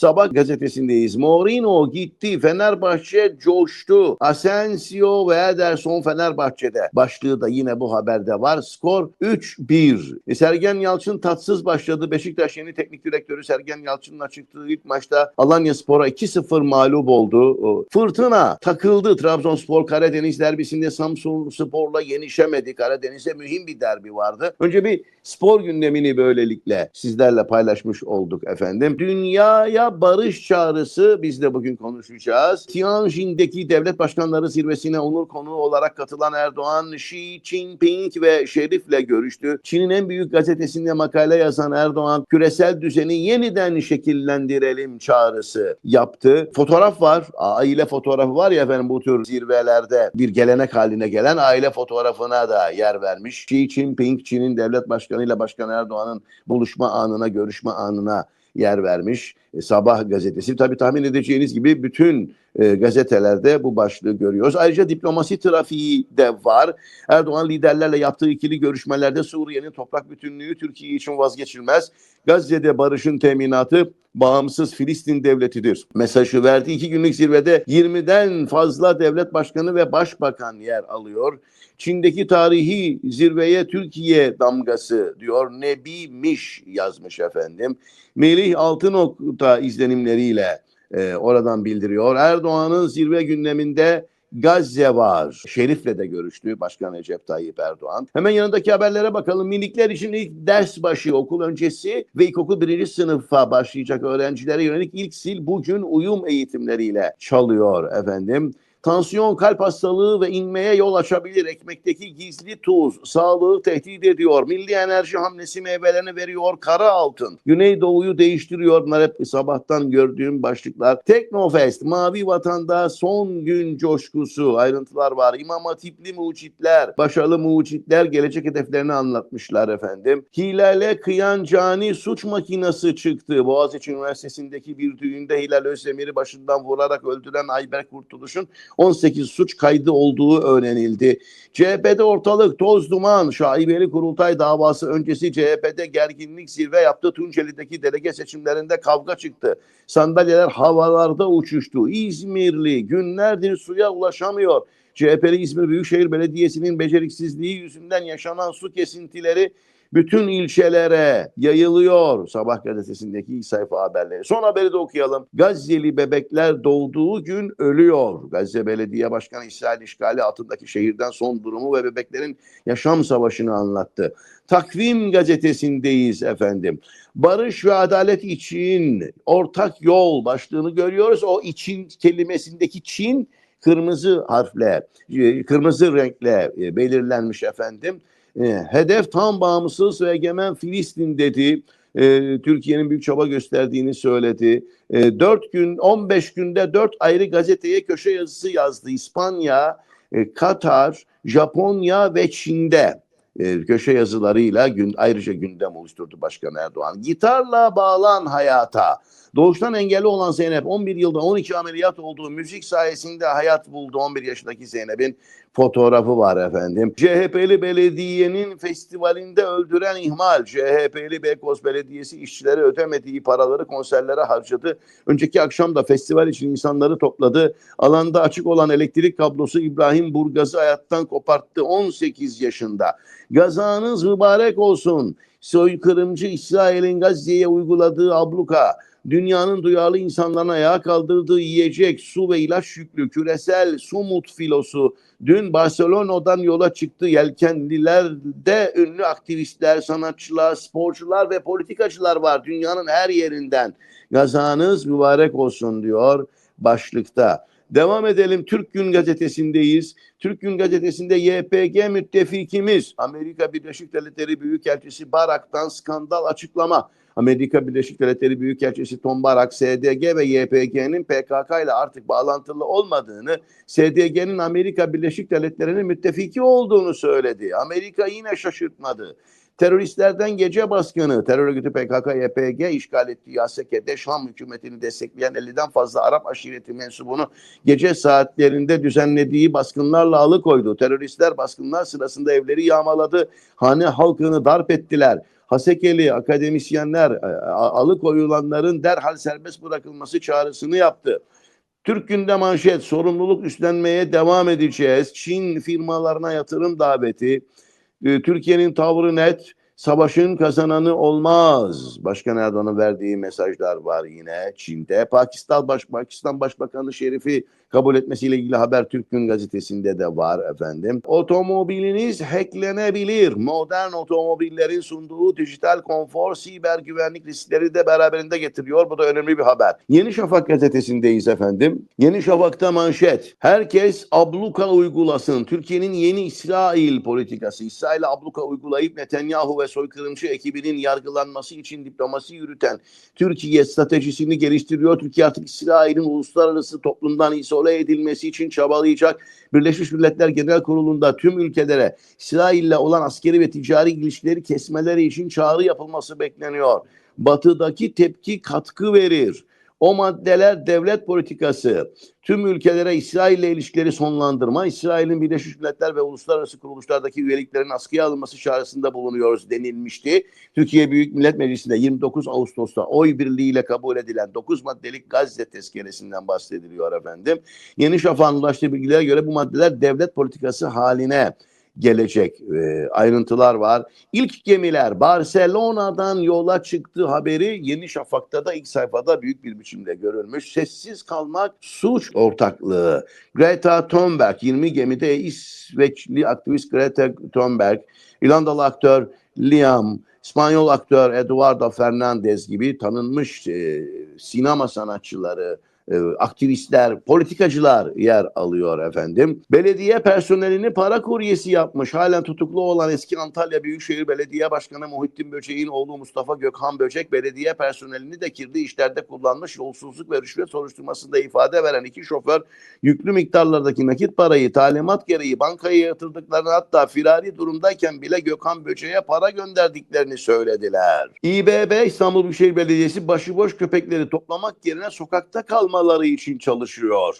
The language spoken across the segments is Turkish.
Sabah gazetesindeyiz. Mourinho gitti. Fenerbahçe coştu. Asensio ve Ederson Fenerbahçe'de. Başlığı da yine bu haberde var. Skor 3-1. E, Sergen Yalçın tatsız başladı. Beşiktaş yeni teknik direktörü Sergen Yalçın'la çıktığı ilk maçta Alanya Spor'a 2-0 mağlup oldu. Fırtına takıldı. Trabzonspor Karadeniz derbisinde Samsun Spor'la yenişemedi. Karadeniz'e mühim bir derbi vardı. Önce bir spor gündemini böylelikle sizlerle paylaşmış olduk efendim. Dünyaya barış çağrısı biz de bugün konuşacağız. Tianjin'deki devlet başkanları zirvesine onur konuğu olarak katılan Erdoğan, Xi Jinping ve Şerif'le görüştü. Çin'in en büyük gazetesinde makale yazan Erdoğan, küresel düzeni yeniden şekillendirelim çağrısı yaptı. Fotoğraf var. Aile fotoğrafı var ya efendim bu tür zirvelerde bir gelenek haline gelen aile fotoğrafına da yer vermiş. Xi Jinping, Çin'in devlet başkanıyla Başkan Erdoğan'ın buluşma anına, görüşme anına yer vermiş. E, Sabah gazetesi tabii tahmin edeceğiniz gibi bütün e, gazetelerde bu başlığı görüyoruz. Ayrıca diplomasi trafiği de var. Erdoğan liderlerle yaptığı ikili görüşmelerde Suriye'nin toprak bütünlüğü Türkiye için vazgeçilmez. Gazze'de barışın teminatı bağımsız Filistin devletidir. Mesajı verdi. İki günlük zirvede 20'den fazla devlet başkanı ve başbakan yer alıyor. Çin'deki tarihi zirveye Türkiye damgası diyor Nebi Miş yazmış efendim. Melih Altınok'ta izlenimleriyle e, oradan bildiriyor. Erdoğan'ın zirve gündeminde Gazze var. Şerif'le de görüştü Başkan Recep Tayyip Erdoğan. Hemen yanındaki haberlere bakalım. Minikler için ilk ders başı okul öncesi ve ilkokul birinci sınıfa başlayacak öğrencilere yönelik ilk sil bugün uyum eğitimleriyle çalıyor efendim. Tansiyon, kalp hastalığı ve inmeye yol açabilir. Ekmekteki gizli tuz sağlığı tehdit ediyor. Milli enerji hamlesi meyvelerini veriyor kara altın. Güneydoğu'yu değiştiriyor. Bunlar hep sabahtan gördüğüm başlıklar. Teknofest, Mavi Vatan'da son gün coşkusu. Ayrıntılar var. İmam Hatipli mucitler, başarılı mucitler gelecek hedeflerini anlatmışlar efendim. Hilale kıyan cani suç makinesi çıktı. Boğaziçi Üniversitesi'ndeki bir düğünde Hilal Özdemir'i başından vurarak öldüren Ayber Kurtuluş'un 18 suç kaydı olduğu öğrenildi. CHP'de ortalık toz duman şaibeli kurultay davası öncesi CHP'de gerginlik zirve yaptı. Tunceli'deki delege seçimlerinde kavga çıktı. Sandalyeler havalarda uçuştu. İzmirli günlerdir suya ulaşamıyor. CHP'li İzmir Büyükşehir Belediyesi'nin beceriksizliği yüzünden yaşanan su kesintileri bütün ilçelere yayılıyor. Sabah gazetesindeki ilk sayfa haberleri. Son haberi de okuyalım. Gazze'li bebekler doğduğu gün ölüyor. Gazze Belediye Başkanı İsrail işgali altındaki şehirden son durumu ve bebeklerin yaşam savaşını anlattı. Takvim gazetesindeyiz efendim. Barış ve adalet için ortak yol başlığını görüyoruz. O için kelimesindeki Çin kırmızı harfle, e, kırmızı renkle e, belirlenmiş efendim. E, hedef tam bağımsız ve egemen Filistin dedi. E, Türkiye'nin büyük çaba gösterdiğini söyledi. E, 4 gün 15 günde 4 ayrı gazeteye köşe yazısı yazdı. İspanya, e, Katar, Japonya ve Çin'de e, köşe yazılarıyla gün, ayrıca gündem oluşturdu Başkan Erdoğan. Gitarla bağlan hayata. Doğuştan engelli olan Zeynep 11 yılda 12 ameliyat olduğu müzik sayesinde hayat buldu. 11 yaşındaki Zeynep'in fotoğrafı var efendim. CHP'li belediyenin festivalinde öldüren ihmal. CHP'li Beykoz Belediyesi işçilere ödemediği paraları konserlere harcadı. Önceki akşam da festival için insanları topladı. Alanda açık olan elektrik kablosu İbrahim Burgaz'ı hayattan koparttı 18 yaşında. Gazanız mübarek olsun. Soykırımcı İsrail'in Gazze'ye uyguladığı abluka dünyanın duyarlı insanlarına ayağa kaldırdığı yiyecek, su ve ilaç yüklü küresel sumut filosu dün Barcelona'dan yola çıktı. Yelkenlilerde ünlü aktivistler, sanatçılar, sporcular ve politikacılar var dünyanın her yerinden. Gazanız mübarek olsun diyor başlıkta. Devam edelim. Türk Gün Gazetesi'ndeyiz. Türk Gün Gazetesi'nde YPG müttefikimiz Amerika Birleşik Devletleri Büyükelçisi Barak'tan skandal açıklama. Amerika Birleşik Devletleri Büyükelçisi Tom Barak, SDG ve YPG'nin PKK ile artık bağlantılı olmadığını, SDG'nin Amerika Birleşik Devletleri'nin müttefiki olduğunu söyledi. Amerika yine şaşırtmadı. Teröristlerden gece baskını, terör örgütü PKK, YPG işgal ettiği Yaseke'de Şam hükümetini destekleyen 50'den fazla Arap aşireti mensubunu gece saatlerinde düzenlediği baskınlarla alıkoydu. Teröristler baskınlar sırasında evleri yağmaladı, hane halkını darp ettiler. Hasekeli akademisyenler e, alıkoyulanların derhal serbest bırakılması çağrısını yaptı. Türk Günde manşet sorumluluk üstlenmeye devam edeceğiz. Çin firmalarına yatırım daveti. E, Türkiye'nin tavrı net. Savaşın kazananı olmaz. Başkan Erdoğan'ın verdiği mesajlar var yine Çin'de. Pakistan Baş Pakistan Başbakanı Şerif'i kabul etmesiyle ilgili haber Türk Gün gazetesinde de var efendim. Otomobiliniz hacklenebilir. Modern otomobillerin sunduğu dijital konfor siber güvenlik riskleri de beraberinde getiriyor. Bu da önemli bir haber. Yeni Şafak gazetesindeyiz efendim. Yeni Şafak'ta manşet. Herkes abluka uygulasın. Türkiye'nin yeni İsrail politikası. İsrail'e abluka uygulayıp Netanyahu ve soykırımcı ekibinin yargılanması için diplomasi yürüten Türkiye stratejisini geliştiriyor. Türkiye artık İsrail'in uluslararası toplumdan izole edilmesi için çabalayacak. Birleşmiş Milletler Genel Kurulu'nda tüm ülkelere İsrail'le olan askeri ve ticari ilişkileri kesmeleri için çağrı yapılması bekleniyor. Batıdaki tepki katkı verir. O maddeler devlet politikası, tüm ülkelere İsrail ile ilişkileri sonlandırma, İsrail'in Birleşmiş Milletler ve uluslararası kuruluşlardaki üyeliklerin askıya alınması çağrısında bulunuyoruz denilmişti. Türkiye Büyük Millet Meclisi'nde 29 Ağustos'ta oy birliğiyle kabul edilen 9 maddelik Gazze tezkeresinden bahsediliyor efendim. Yeni Şafak'ın ulaştığı bilgilere göre bu maddeler devlet politikası haline gelecek e, ayrıntılar var. İlk gemiler Barcelona'dan yola çıktı haberi Yeni Şafak'ta da ilk sayfada büyük bir biçimde görülmüş. Sessiz kalmak suç ortaklığı. Greta Thunberg 20 gemide İsveçli aktivist Greta Thunberg, İrlandalı aktör Liam, İspanyol aktör Eduardo Fernandez gibi tanınmış e, sinema sanatçıları, e, aktivistler, politikacılar yer alıyor efendim. Belediye personelini para kuryesi yapmış. Halen tutuklu olan eski Antalya Büyükşehir Belediye Başkanı Muhittin Böcek'in oğlu Mustafa Gökhan Böcek belediye personelini de kirli işlerde kullanmış yolsuzluk ve rüşvet soruşturmasında ifade veren iki şoför yüklü miktarlardaki nakit parayı talimat gereği bankaya yatırdıklarını hatta firari durumdayken bile Gökhan Böcek'e para gönderdiklerini söylediler. İBB İstanbul Büyükşehir Belediyesi başıboş köpekleri toplamak yerine sokakta kalmaları için çalışıyor.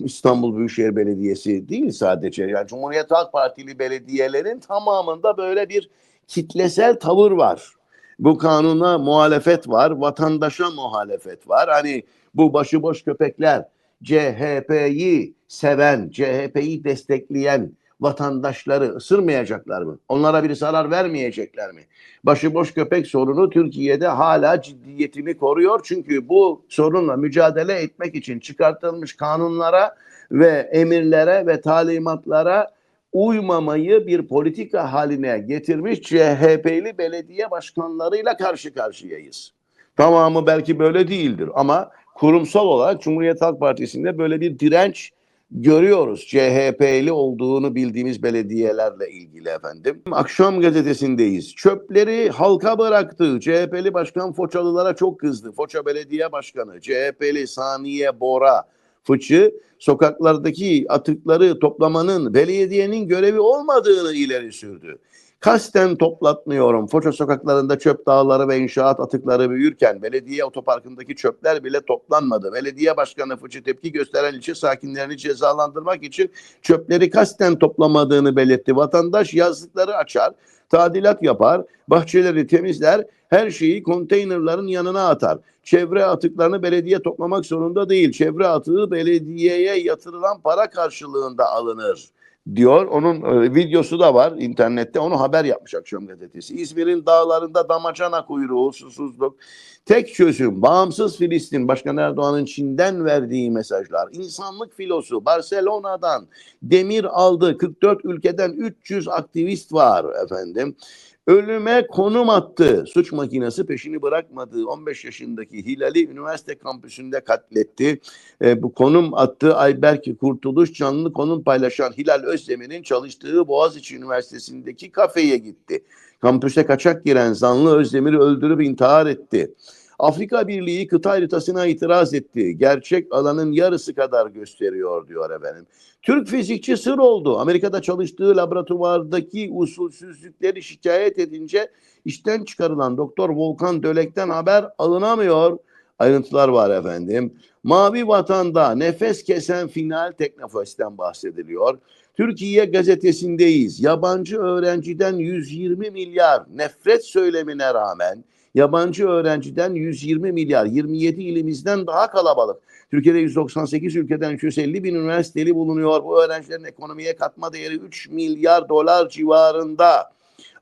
İstanbul Büyükşehir Belediyesi değil sadece yani Cumhuriyet Halk Partili belediyelerin tamamında böyle bir kitlesel tavır var. Bu kanuna muhalefet var, vatandaşa muhalefet var. Hani bu başıboş köpekler CHP'yi seven, CHP'yi destekleyen vatandaşları ısırmayacaklar mı? Onlara bir zarar vermeyecekler mi? Başıboş köpek sorunu Türkiye'de hala ciddiyetini koruyor. Çünkü bu sorunla mücadele etmek için çıkartılmış kanunlara ve emirlere ve talimatlara uymamayı bir politika haline getirmiş CHP'li belediye başkanlarıyla karşı karşıyayız. Tamamı belki böyle değildir ama kurumsal olarak Cumhuriyet Halk Partisi'nde böyle bir direnç görüyoruz. CHP'li olduğunu bildiğimiz belediyelerle ilgili efendim. Akşam gazetesindeyiz. Çöpleri halka bıraktı. CHP'li başkan Foçalılara çok kızdı. Foça Belediye Başkanı, CHP'li Saniye Bora Fıçı sokaklardaki atıkları toplamanın belediyenin görevi olmadığını ileri sürdü. Kasten toplatmıyorum. Foça sokaklarında çöp dağları ve inşaat atıkları büyürken belediye otoparkındaki çöpler bile toplanmadı. Belediye başkanı Fıçı tepki gösteren ilçe sakinlerini cezalandırmak için çöpleri kasten toplamadığını belirtti. Vatandaş yazlıkları açar, tadilat yapar, bahçeleri temizler, her şeyi konteynerların yanına atar. Çevre atıklarını belediye toplamak zorunda değil. Çevre atığı belediyeye yatırılan para karşılığında alınır diyor. Onun e, videosu da var internette. Onu haber yapmış Akşam Gazetesi. İzmir'in dağlarında damacana kuyruğu, susuzluk. Tek çözüm bağımsız Filistin. Başkan Erdoğan'ın Çin'den verdiği mesajlar. İnsanlık filosu Barcelona'dan demir aldı. 44 ülkeden 300 aktivist var efendim. Ölüme konum attı. Suç makinesi peşini bırakmadı. 15 yaşındaki Hilal'i üniversite kampüsünde katletti. E, bu konum attı. Ayberk Kurtuluş canlı konum paylaşan Hilal Özdemir'in çalıştığı Boğaziçi Üniversitesi'ndeki kafeye gitti. Kampüse kaçak giren zanlı Özdemir'i öldürüp intihar etti. Afrika Birliği kıta haritasına itiraz etti. Gerçek alanın yarısı kadar gösteriyor diyor efendim. Türk fizikçi sır oldu. Amerika'da çalıştığı laboratuvardaki usulsüzlükleri şikayet edince işten çıkarılan Doktor Volkan Dölek'ten haber alınamıyor. Ayrıntılar var efendim. Mavi Vatan'da nefes kesen final Teknofest'ten bahsediliyor. Türkiye gazetesindeyiz. Yabancı öğrenciden 120 milyar nefret söylemine rağmen yabancı öğrenciden 120 milyar 27 ilimizden daha kalabalık. Türkiye'de 198 ülkeden 350 bin üniversiteli bulunuyor. Bu öğrencilerin ekonomiye katma değeri 3 milyar dolar civarında.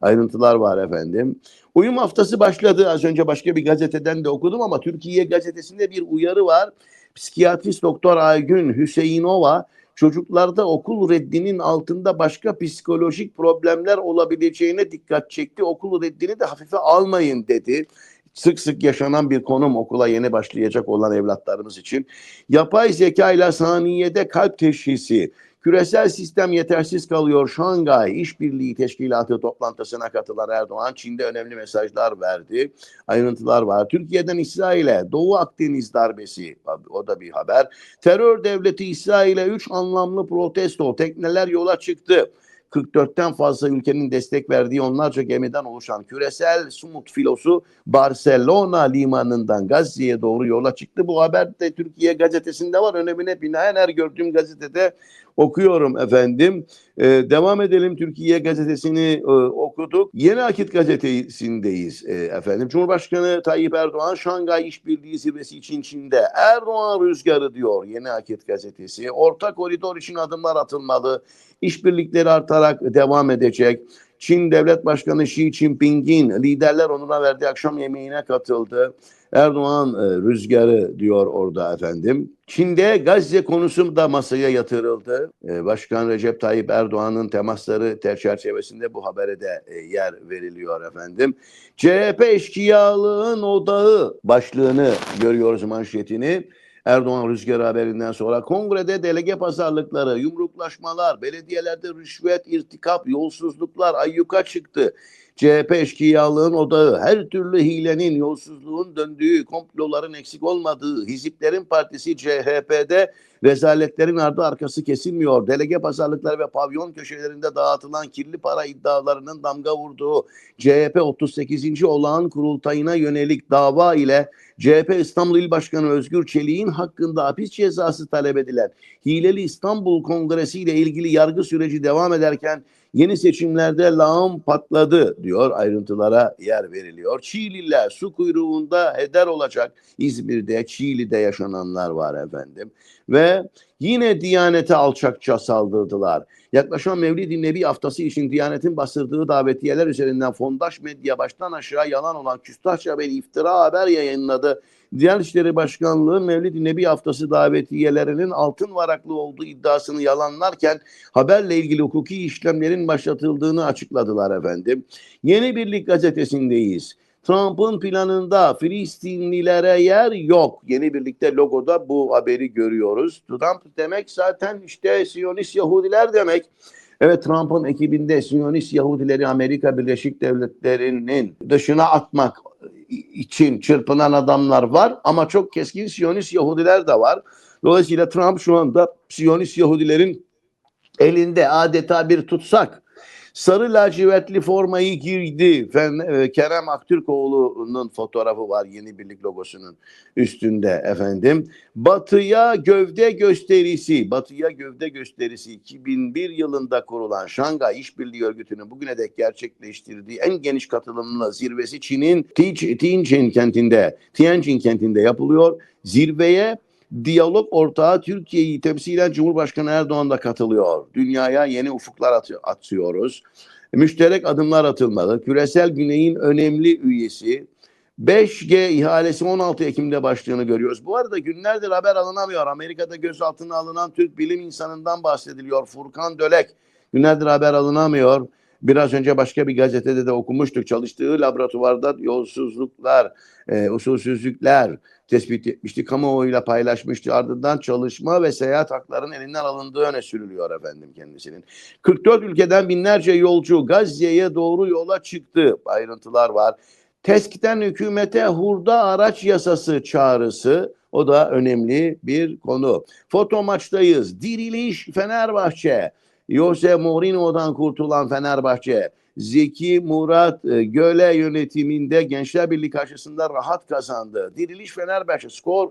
Ayrıntılar var efendim. Uyum haftası başladı. Az önce başka bir gazeteden de okudum ama Türkiye gazetesinde bir uyarı var. Psikiyatrist Doktor Aygün Hüseyinova çocuklarda okul reddinin altında başka psikolojik problemler olabileceğine dikkat çekti. Okul reddini de hafife almayın dedi. Sık sık yaşanan bir konum okula yeni başlayacak olan evlatlarımız için. Yapay zeka ile saniyede kalp teşhisi, Küresel sistem yetersiz kalıyor. Şangay İşbirliği Teşkilatı toplantısına katılan Erdoğan Çin'de önemli mesajlar verdi. Ayrıntılar var. Türkiye'den İsrail'e Doğu Akdeniz darbesi o da bir haber. Terör devleti İsrail'e 3 anlamlı protesto tekneler yola çıktı. 44'ten fazla ülkenin destek verdiği onlarca gemiden oluşan küresel sumut filosu Barcelona limanından Gazze'ye doğru yola çıktı. Bu haber de Türkiye gazetesinde var. Önemine binaen her gördüğüm gazetede okuyorum efendim. Ee, devam edelim Türkiye gazetesini e, okuduk. Yeni Akit gazetesindeyiz e, efendim. Cumhurbaşkanı Tayyip Erdoğan Şangay İşbirliği Zirvesi için Çin'de Erdoğan rüzgarı diyor Yeni Akit gazetesi. Orta koridor için adımlar atılmalı. İşbirlikleri artarak devam edecek. Çin Devlet Başkanı Xi Jinping'in liderler onuna verdiği akşam yemeğine katıldı. Erdoğan e, rüzgarı diyor orada efendim. Çin'de Gazze konusu da masaya yatırıldı. E, Başkan Recep Tayyip Erdoğan'ın temasları çerçevesinde bu habere de e, yer veriliyor efendim. CHP eşkıyalığın odağı başlığını görüyoruz manşetini. Erdoğan rüzgarı haberinden sonra kongrede delege pazarlıkları, yumruklaşmalar, belediyelerde rüşvet, irtikap, yolsuzluklar ayyuka çıktı. CHP eşkıyalığın odağı, her türlü hilenin, yolsuzluğun döndüğü, komploların eksik olmadığı, hiziplerin partisi CHP'de rezaletlerin ardı arkası kesilmiyor. Delege pazarlıkları ve pavyon köşelerinde dağıtılan kirli para iddialarının damga vurduğu CHP 38. olağan kurultayına yönelik dava ile CHP İstanbul İl Başkanı Özgür Çelik'in hakkında hapis cezası talep edilen Hileli İstanbul Kongresi ile ilgili yargı süreci devam ederken yeni seçimlerde lağım patladı diyor ayrıntılara yer veriliyor. Çiğliler su kuyruğunda heder olacak İzmir'de Çiğli'de yaşananlar var efendim ve yine Diyanete alçakça saldırdılar. Yaklaşan Mevlid-i Nebi haftası için Diyanet'in bastırdığı davetiyeler üzerinden fondaş medya baştan aşağı yalan olan küstahça bir iftira haber yayınladı. Diyanet İşleri Başkanlığı Mevlid-i Nebi haftası davetiyelerinin altın varaklı olduğu iddiasını yalanlarken haberle ilgili hukuki işlemlerin başlatıldığını açıkladılar efendim. Yeni Birlik gazetesindeyiz. Trump'ın planında Filistinlilere yer yok. Yeni birlikte logoda bu haberi görüyoruz. Trump demek zaten işte Siyonist Yahudiler demek. Evet Trump'ın ekibinde Siyonist Yahudileri Amerika Birleşik Devletleri'nin dışına atmak için çırpınan adamlar var ama çok keskin Siyonist Yahudiler de var. Dolayısıyla Trump şu anda Siyonist Yahudilerin elinde adeta bir tutsak. Sarı lacivertli formayı giydi. E, Kerem Aktürkoğlu'nun fotoğrafı var yeni birlik logosunun üstünde efendim. Batıya gövde gösterisi, Batıya gövde gösterisi 2001 yılında kurulan Şangay İşbirliği Örgütü'nün bugüne dek gerçekleştirdiği en geniş katılımlı zirvesi Çin'in Tianjin kentinde, Tianjin kentinde yapılıyor. Zirveye diyalog ortağı Türkiye'yi temsilen Cumhurbaşkanı Erdoğan da katılıyor. Dünyaya yeni ufuklar atıyor, atıyoruz. Müşterek adımlar atılmalı. Küresel Güney'in önemli üyesi 5G ihalesi 16 Ekim'de başladığını görüyoruz. Bu arada günlerdir haber alınamıyor. Amerika'da gözaltına alınan Türk bilim insanından bahsediliyor. Furkan Dölek günlerdir haber alınamıyor. Biraz önce başka bir gazetede de okumuştuk. Çalıştığı laboratuvarda yolsuzluklar, e, usulsüzlükler tespit etmişti. Kamuoyuyla paylaşmıştı. Ardından çalışma ve seyahat haklarının elinden alındığı öne sürülüyor efendim kendisinin. 44 ülkeden binlerce yolcu Gazze'ye doğru yola çıktı. Ayrıntılar var. TESK'ten hükümete hurda araç yasası çağrısı o da önemli bir konu. Foto maçtayız. Diriliş Fenerbahçe. Jose Mourinho'dan kurtulan Fenerbahçe Zeki Murat e, Göle yönetiminde Gençler Birliği karşısında rahat kazandı. Diriliş Fenerbahçe skor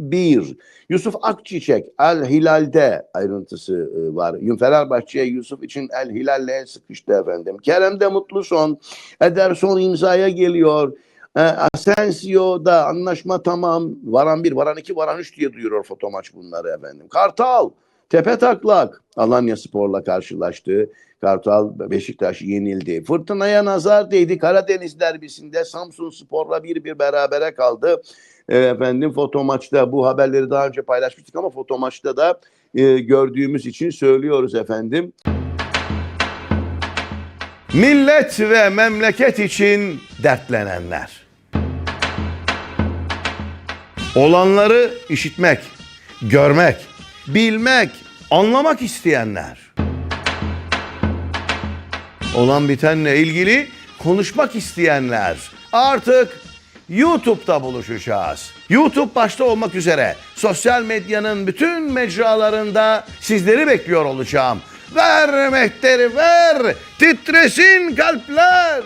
3-1. Yusuf Akçiçek El Hilal'de ayrıntısı e, var. Fenerbahçe Yusuf için El Hilal'le sıkıştı efendim. Kerem de mutlu son. Ederson imzaya geliyor. E, Asensio'da anlaşma tamam. Varan bir, varan iki, varan üç diye duyuruyor fotomaç bunları efendim. Kartal tepe taklak Alanya Spor'la karşılaştı. Kartal Beşiktaş yenildi. Fırtınaya nazar değdi. Karadeniz derbisinde Samsun Spor'la bir bir berabere kaldı. E, efendim foto maçta bu haberleri daha önce paylaşmıştık ama foto maçta da e, gördüğümüz için söylüyoruz efendim. Millet ve memleket için dertlenenler. Olanları işitmek, görmek, bilmek, anlamak isteyenler. Olan bitenle ilgili konuşmak isteyenler. Artık YouTube'da buluşacağız. YouTube başta olmak üzere sosyal medyanın bütün mecralarında sizleri bekliyor olacağım. Ver mehteri ver, titresin kalpler.